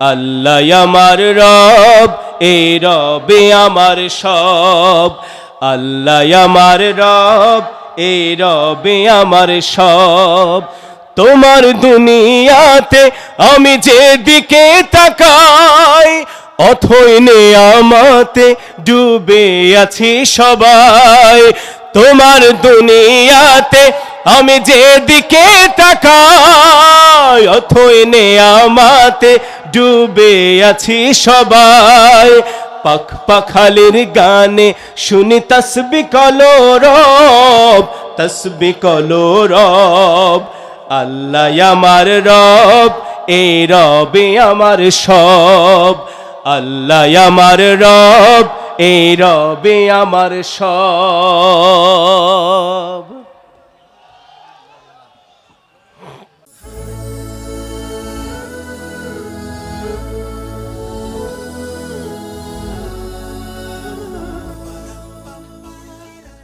আল্লাহ আমার রব এই রবে আমার সব। আল্লাহ আমার রব এই রবে আমার সব। তোমার দুনিয়াতে আমি যেদিকে তাকাই, অথই আমাতে ডুবে আছি সবাই। তোমার দুনিয়াতে আমি যেদিকে তাকাই, অথই আমাতে ডুবে আছি সবাই। পাখ পাখালির গানে শুনি তসবি কলো রব, তসবি কলো রব। আল্লাহ আমার রব, এই রবে আমার সব। আল্লাহ আমার রব, এই রবে আমার সব।